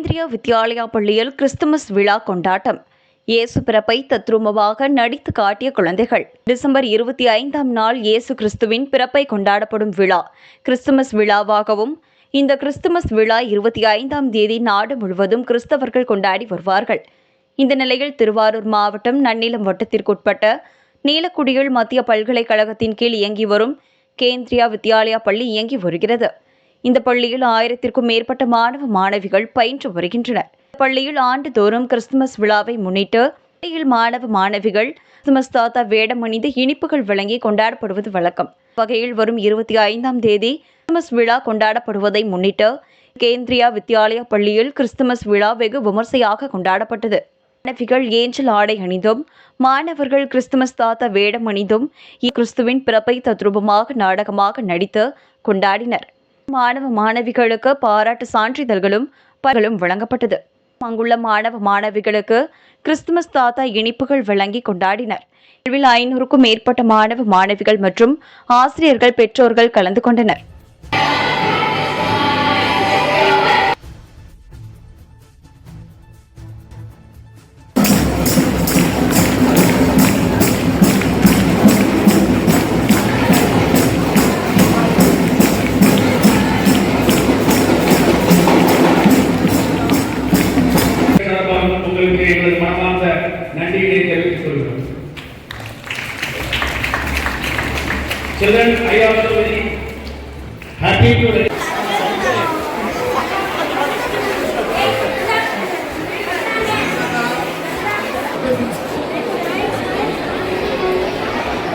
வித்யாலயா பள்ளியில் கிறிஸ்துமஸ் விழா கொண்டாட்டம். இயேசு பிறப்பை தத்ரூபமாக நடித்து காட்டிய குழந்தைகள். டிசம்பர் இருபத்தி ஐந்தாம் நாள் இயேசு கிறிஸ்துவின் பிறப்பை கொண்டாடப்படும் விழா. கிறிஸ்துமஸ் விழாவாகவும் இந்த கிறிஸ்துமஸ் விழா இருபத்தி ஐந்தாம் தேதி நாடு முழுவதும் கிறிஸ்தவர்கள் கொண்டாடி வருவார்கள். இந்த நிலையில் திருவாரூர் மாவட்டம் நன்னிலம் வட்டத்திற்குட்பட்ட நீலக்குடியில் மத்திய பல்கலைக்கழகத்தின் கீழ் இயங்கி வரும் கேந்திரியா வித்யாலயா பள்ளி இயங்கி வருகிறது. இந்த பள்ளியில் ஆயிரத்திற்கும் மேற்பட்ட மாணவ மாணவிகள் பயின்று வருகின்றனர். பள்ளியில் ஆண்டுதோறும் கிறிஸ்துமஸ் விழாவை முன்னிட்டு பள்ளியில் மாணவ மாணவிகள் கிறிஸ்துமஸ் தாத்தா வேடம் அணிந்து இனிப்புகள் வழங்கி கொண்டாடப்படுவது வழக்கம். வகையில் வரும் இருபத்தி ஐந்தாம் தேதி கிறிஸ்துமஸ் விழா கொண்டாடப்படுவதை முன்னிட்டு கேந்திரியா வித்யாலயா பள்ளியில் கிறிஸ்துமஸ் விழா வெகு விமர்சையாக கொண்டாடப்பட்டது. மாணவிகள் ஏஞ்சல் ஆடை அணிந்தும் மாணவர்கள் கிறிஸ்துமஸ் தாத்தா வேடம் அணிந்தும் கிறிஸ்துவின் பிறப்பை தத்ரூபமாக நாடகமாக நடித்து கொண்டாடினர். மாணவ மாணவிகளுக்கு பாராட்டு சான்றிதழ்களும் பரிசுகளும் வழங்கப்பட்டது. அங்குள்ள மாணவ மாணவிகளுக்கு கிறிஸ்துமஸ் தாத்தா இனிப்புகள் வழங்கி கொண்டாடினர். நிகழ்வில் ஐநூறுக்கும் மேற்பட்ட மாணவ மாணவிகள் மற்றும் ஆசிரியர்கள் பெற்றோர்கள் கலந்து கொண்டனர். Children, I also very happy to.